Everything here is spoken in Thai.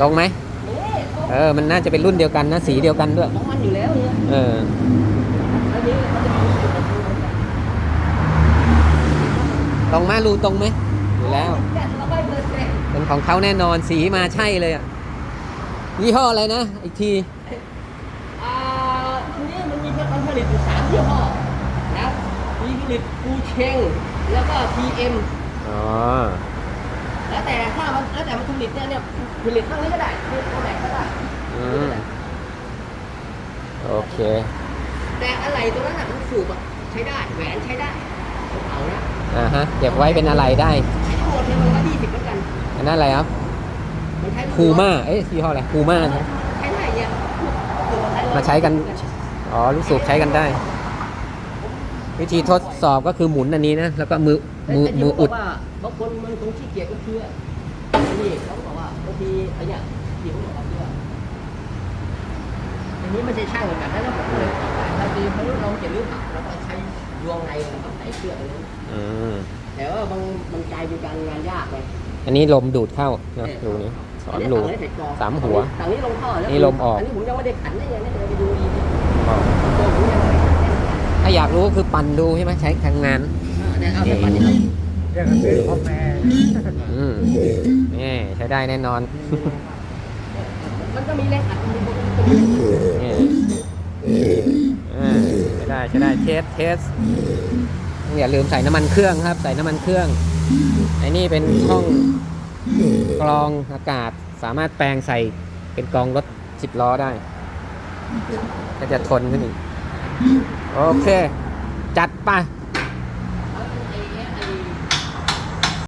ตรงไหมนี่เออ มันน่าจะเป็นรุ่นเดียวกันนะสีเดียวกันด้วยของมันอยู่แล้วเนี่ยเอออันนี้มันจะมีจุดประตูเหมือนกันตรงไหมารูตรงไหมอยู่แล้วแกะเราไม่เปิดเลยเป็นของเขาแน่นอนสีมาใช่เลยอะยี่ห้ออะไรนะ อีกทีอ่าทีนี้มันมีมันผลิตอยู่สามยี่ห้อนะมีผลิตกูเชงแล้วก็ TM อ๋อแล้วแต่ถ้ามัน แล้วแต่มันผลิตเนี่ยเนี่ยผลิตข้างนี้ก็ได้ผลิตตรงไหนก็ได้อืมโอเคแต่อะไรตรงนั้นน่ะมันสูบอะใช้ได้แหวนใช้ได้เอานะอ่าฮะเก็บไว้เป็นอะไรได้ใช้ทั้งหมดเนี่ยมันก็ยี่สิบแล้วกันอันนั้นอะไรครับมันใช้คูม่าเอ้ยยี่ห้ออะไรคูม่านะใช้ได้เนี่ยมาใช้กันอ๋อลูกสูบใช้กันได้ วิธีทดสอบก็คือหมุนอันนี้นะแล้วก็มือมือแต่ที่มืออุดบกว่าบางคนมันคงขี้เกียจก็คืออั นนี้เขาบอกว่าบางทีไอ้เนี่ยที่เขาบอกว่าคืออันนี้ไม่ใช่ช่างแบบนั้นแล้วผมเลยบอกว่าถ้าดีเขาเราจะลื้อผักเราก็ใช้ดวงในกับใส่เชือกอะไรนั้นอืมแต่ว่าบางมันกลายเป็นการงานยากไงอันนี้ลมดูดเข้านะรูนี้สอนรูนนี้ฝั่งนี้ใกรองสามหัวฝั่งนี้ลงท่อแล้วนี่ลมออกอันนี้ผมยังไม่ได้ขันได้ยังไม่ได้ไปดูดีอ๋อตัวผมยังไม่ได้ขันได้ถ้าอยากรู้ก็คือปั่นดูใช่ไหมใช้ทางงานอ่าเนี่ยเอาแต่ปันนี้เรียกกันซื้อคอมแม่อืมนี่ใช้ ได้แน่นอน มันก็มีแรงอัดมีคนนี่อ่าใช้ได้ใช้ได้เทสเทสอย่าลืมใส่น้ำมันเครื่องครับ ใส่น้ำมันเครื่องไอ้นี่เป็นช่องกรองอากาศสามารถแปลงใส่เป็นกรองรถสิบล้อได้ ก็จะทนขึ้นอีก โอเค จัดไป